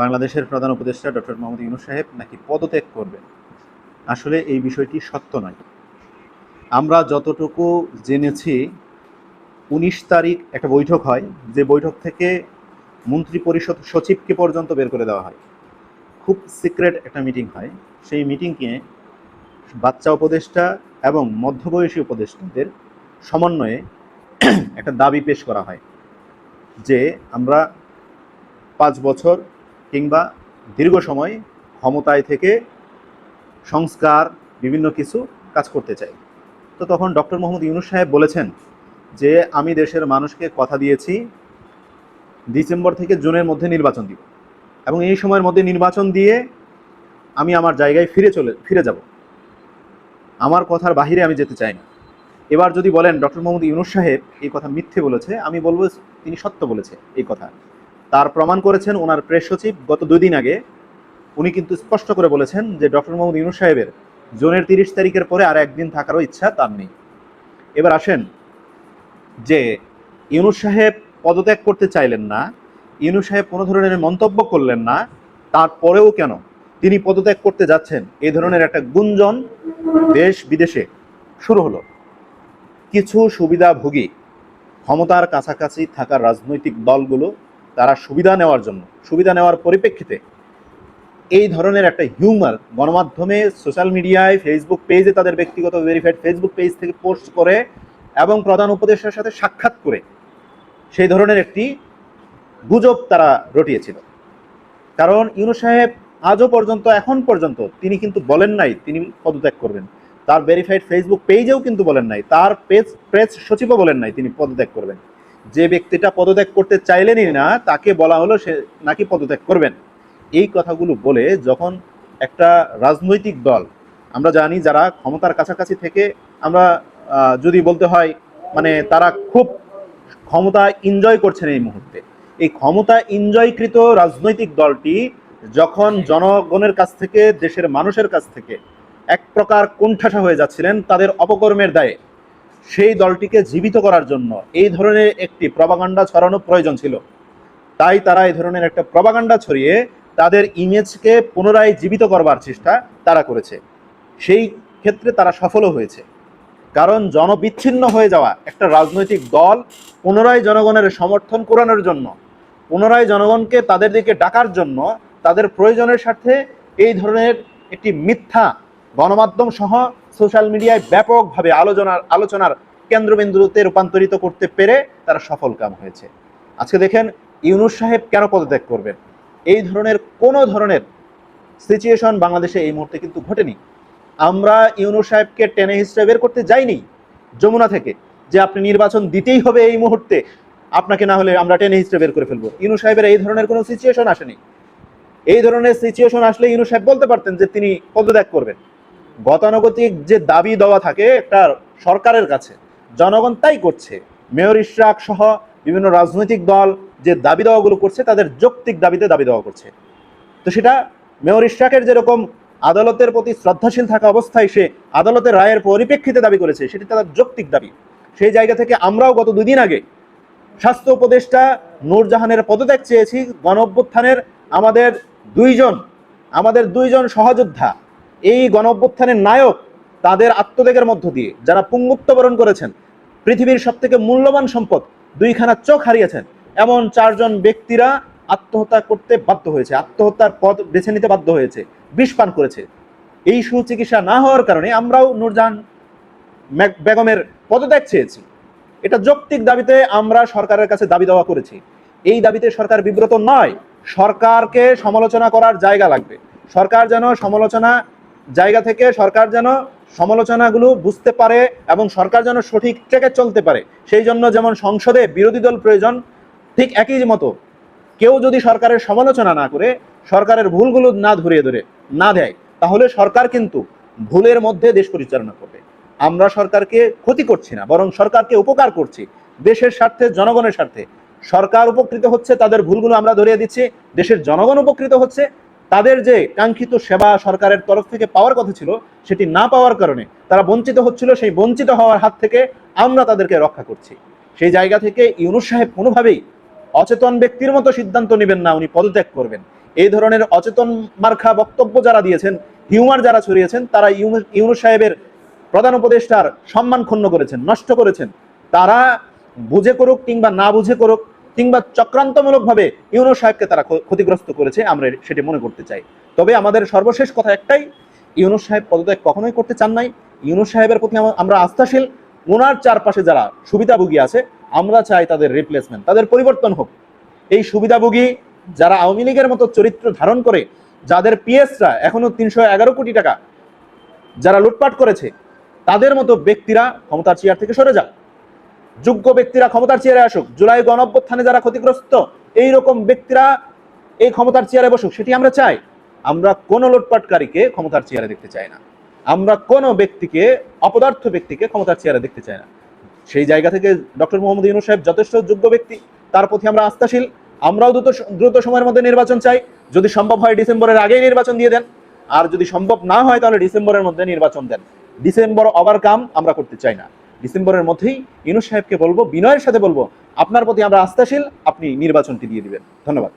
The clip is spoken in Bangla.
বাংলাদেশের প্রধান উপদেষ্টা ডক্টর মোহাম্মদ ইউনুস সাহেব নাকি পদত্যাগ করবেন? আসলে এই বিষয়টি সত্য নয়। আমরা যতটুকু জেনেছি, উনিশ তারিখ একটা বৈঠক হয়, যে বৈঠক থেকে মন্ত্রী পরিষদ সচিবকে পর্যন্ত বের করে দেওয়া হয়। খুব সিক্রেট একটা মিটিং হয়। সেই মিটিংয়ে বাচ্চা উপদেষ্টা এবং মধ্যবয়সী উপদেষ্টাদের সমন্বয়ে একটা দাবি পেশ করা হয়, যে আমরা পাঁচ বছর কিংবা দীর্ঘ সময় ক্ষমতায় থেকে সংস্কার, বিভিন্ন কিছু কাজ করতে চাই। তো তখন ডক্টর মোহাম্মদ ইউনুস সাহেব বলেছেন যে, আমি দেশের মানুষকে কথা দিয়েছি, ডিসেম্বর থেকে জুনের মধ্যে নির্বাচন দিব। এবং এই সময়ের মধ্যে নির্বাচন দিয়ে আমি আমার জায়গায় ফিরে চলে, ফিরে যাব। আমার কথার বাহিরে আমি যেতে চাই না। এবার যদি বলেন, ডক্টর মোহাম্মদ ইউনুস সাহেব এই কথা মিথ্যে বলেছে। আমি বলব, তিনি সত্য বলেছে এই কথা। তার প্রমাণ করেছেন ওনার প্রেস সচিব গত দুই দিন আগে। উনি কিন্তু স্পষ্ট করে বলেছেন যে ডক্টর মোহাম্মদ ইউনুস সাহেবের জুনের তিরিশ তারিখের পরে আর একদিন থাকারও ইচ্ছা তার নেই। এবার আসেন যে ইউনুস সাহেব পদত্যাগ করতে চাইলেন না, ইউনুস সাহেব কোনো ধরনের মন্তব্য করলেন না, তারপরেও কেন? তিনি পদত্যাগ করতে যাচ্ছেন এই ধরনের একটা গুঞ্জন দেশ বিদেশে শুরু হলো। কিছু সুবিধাভোগী ক্ষমতার কাছাকাছি থাকা রাজনৈতিক দলগুলো তারা সুবিধা নেওয়ার জন্য, সুবিধা নেওয়ার পরিপ্রেক্ষিতে এই ধরনের একটা হিউমার গণমাধ্যমে সোশ্যাল মিডিয়ায় ফেসবুক পেজে তাদের ব্যক্তিগত ভেরিফাইড ফেসবুক পেজ থেকে পোস্ট করে এবং প্রধান উপদেষ্টার সাথে সাক্ষাৎ করে সেই ধরনের একটি গুজব তারা রটিয়েছিল। কারণ ইউনু সাহেব আজও পর্যন্ত, এখন পর্যন্ত তিনি কিন্তু বলেন নাই তিনি পদত্যাগ করবেন। তার ভেরিফাইড ফেসবুক পেজেও কিন্তু বলেন নাই, তার পেজ প্রেস সচিবও বলেন নাই তিনি পদত্যাগ করবেন। যে ব্যক্তিটা পদত্যাগ করতে চাইলেনই না, তাকে বলা হলো সে নাকি পদত্যাগ করবেন। এই কথাগুলো বলে যখন একটা রাজনৈতিক দল, আমরা জানি যারা ক্ষমতার কাছাকাছি থেকে, আমরা যদি বলতে হয় মানে তারা খুব ক্ষমতা এনজয় করছেন এই মুহূর্তে। এই ক্ষমতা এনজয়কৃত রাজনৈতিক দলটি যখন জনগণের কাছ থেকে, দেশের মানুষের কাছ থেকে এক প্রকার কোণঠাসা হয়ে যাচ্ছিলেন, তাদের অপকর্মের দায়ে। সেই দলটিকে জীবিত করার জন্য এই ধরনের একটি প্রবাগান্ডা ছড়ানো প্রয়োজন ছিল। তাই তারা এই ধরনের একটা প্রবাগান্ডা ছড়িয়ে তাদের ইমেজকে পুনরায় জীবিত করবার চেষ্টা তারা করেছে। সেই ক্ষেত্রে তারা সফলও হয়েছে। কারণ জনবিচ্ছিন্ন হয়ে যাওয়া একটা রাজনৈতিক দল পুনরায় জনগণের সমর্থন করানোর জন্য, পুনরায় জনগণকে তাদের দিকে ডাকার জন্য তাদের প্রয়োজনের সাথে এই ধরনের একটি মিথ্যা গণমাধ্যম সহ সোশ্যাল মিডিয়ায় ব্যাপকভাবে আলোচনার আলোচনার কেন্দ্রবিন্দুতে রূপান্তরিত করতে পেরে তারা সফল কাম হয়েছে। আজকে দেখেন ইউনুস সাহেব কেন পদত্যাগ করবেন? এই ধরনের কোনো ধরনের সিচুয়েশন বাংলাদেশে এই মুহূর্তে কিন্তু ঘটেনি। আমরা ইউনুস সাহেবকে টেনে হিস্ট্রে বের করতে যাইনি যমুনা থেকে যে আপনি নির্বাচন দিতেই হবে এই মুহূর্তে। আপনাকে না হলে আমরা টেনে হিস্ট্রে বের করে ফেলব। ইউনুস সাহেবের এই ধরনের কোনো সিচুয়েশন আসেনি। এই ধরনের সিচুয়েশন আসলে ইউনুস সাহেব বলতে পারতেন যে তিনি পদত্যাগ করবেন। গতানুগতিক যে দাবি দেওয়া থাকে একটা সরকারের কাছে, জনগণ তাই করছে। মেয়র ইশরাক সহ বিভিন্ন রাজনৈতিক দল যে দাবি দেওয়াগুলো করছে, তাদের যৌক্তিক দাবিতে দাবি দেওয়া করছে। তো সেটা মেয়র ইশরাকের যেরকম আদালতের প্রতি শ্রদ্ধাশীল থাকা অবস্থায় সে আদালতের রায়ের পরিপ্রেক্ষিতে দাবি করেছে, সেটি তাদের যৌক্তিক দাবি। সেই জায়গা থেকে আমরাও গত দুদিন আগে স্বাস্থ্য উপদেষ্টা নূরজাহানের পদত্যাগ চেয়েছি। গণ আমাদের দুইজন আমাদের দুইজন সহযোদ্ধা এই গণ অভ্যুত্থানের নায়ক তাদের আত্মত্যাগের মধ্য দিয়ে যারা পুঙ্গুত্ব বরণ করেছেন, পৃথিবীর সব থেকে মূল্যবান সম্পদ দুইখানা চোখ হারিয়েছেন, এমন চারজন ব্যক্তিরা আত্মহত্যা করতে বাধ্য হয়েছে, আত্মহত্যার পথ বেছে নিতে বাধ্য হয়েছে, বিষ পান করেছে। এই সুচিকিৎসা না হওয়ার কারণে আমরাও নূরজাহান বেগমের পদত্যাগ চেয়েছি। এটা যৌক্তিক দাবিতে আমরা সরকারের কাছে দাবি দেওয়া করেছি। এই দাবিতে সরকার বিব্রত নয়, সরকারকে সমালোচনা করার জায়গা লাগবে। সরকার যেন সমালোচনা জায়গা থেকে সরকার যেন সমালোচনাগুলো বুঝতে পারে এবং সরকার যেন সঠিক ট্রেকে চলতে পারে। সেই জন্য যেমন সংসদে বিরোধী দল প্রয়োজন, ঠিক একই মতো কেউ যদি সরকারের সমালোচনা না করে, সরকারের ভুলগুলো না ধরিয়ে ধরে, না দেয়, তাহলে সরকার কিন্তু ভুলের মধ্যে দেশ পরিচালনা করবে। আমরা সরকারকে ক্ষতি করছি না, বরং সরকারকে উপকার করছি। দেশের স্বার্থে, জনগণের স্বার্থে। সরকার উপকৃত হচ্ছে, তাদের ভুলগুলো আমরা ধরিয়ে দিচ্ছি, দেশের জনগণ উপকৃত হচ্ছে তাদের যে কাঙ্ক্ষিত সেবা সরকারের তরফ থেকে পাওয়ার কথা ছিল, সেটি না পাওয়ার কারণে তারা বঞ্চিত হচ্ছিল। সেই বঞ্চিত হওয়ার হাত থেকে আমরা তাদেরকে রক্ষা করছি। সেই জায়গা থেকে ইউনুস সাহেব কোনোভাবেই অচেতন ব্যক্তির মতো সিদ্ধান্ত নেবেন না, উনি পদত্যাগ করবেন। এই ধরনের অচেতন মার্খা বক্তব্য যারা দিয়েছেন, হিউমার যারা ছড়িয়েছেন, তারা ইউনু- সাহেবের প্রধান উপদেষ্টার সম্মান ক্ষুণ্ণ করেছেন, নষ্ট করেছেন। তারা বুঝে করুক কিংবা না বুঝে করুক কিংবা চক্রান্তমূলকভাবে ইউনুস সাহেবকে তারা ক্ষতিগ্রস্ত করেছে, আমরা সেটি মনে করতে চাই। তবে আমাদের সর্বশেষ কথা একটাই, ইউনুস সাহেব পদত্যাগ কখনোই করতে চান নাই। ইউনুস সাহেবের প্রতি আমরা আস্থাশীল। ওনার চারপাশে যারা সুবিধাভোগী আছে, আমরা চাই তাদের রিপ্লেসমেন্ট তাদের পরিবর্তন হোক। এই সুবিধাভোগী যারা আওয়ামী লীগের মতো চরিত্র ধারণ করে, যাদের পিএসরা এখনও তিনশো এগারো কোটি টাকা যারা লুটপাট করেছে, তাদের মতো ব্যক্তিরা ক্ষমতার চেয়ার থেকে সরে যাক। যোগ্য ব্যক্তিরা ক্ষমতার চেয়ারে আসুক, জুলাই গণঅভ্যুত্থানে যারা ক্ষতিগ্রস্ত এই রকম ব্যক্তিরা এই ক্ষমতার চেয়ারে বসুক, সেটি আমরা চাই। আমরা কোন লুটপাটকারীকে ক্ষমতার চেয়ারে দেখতে চাই না। আমরা কোন ব্যক্তিকে, অপদার্থ ব্যক্তিকে ক্ষমতার চেয়ারে দেখতে চাই না। সেই জায়গা থেকে ডক্টর মোহাম্মদ ইউনুস সাহেব যথেষ্ট যোগ্য ব্যক্তি, তার প্রতি আমরা আস্থাশীল। আমরাও দ্রুত দ্রুত সময়ের মধ্যে নির্বাচন চাই। যদি সম্ভব হয় ডিসেম্বরের আগেই নির্বাচন দিয়ে দেন। আর যদি সম্ভব না হয়, তাহলে ডিসেম্বরের মধ্যে নির্বাচন দেন। ডিসেম্বর ওভারকাম আমরা করতে চাই না। ডিসেম্বরের মধ্যেই ইনু সাহেবকে বলব, বিনয়ের সাথে বলব, আপনার প্রতি আমরা আস্থাশীল, আপনি নির্বাচনটি দিয়ে দিবেন। ধন্যবাদ।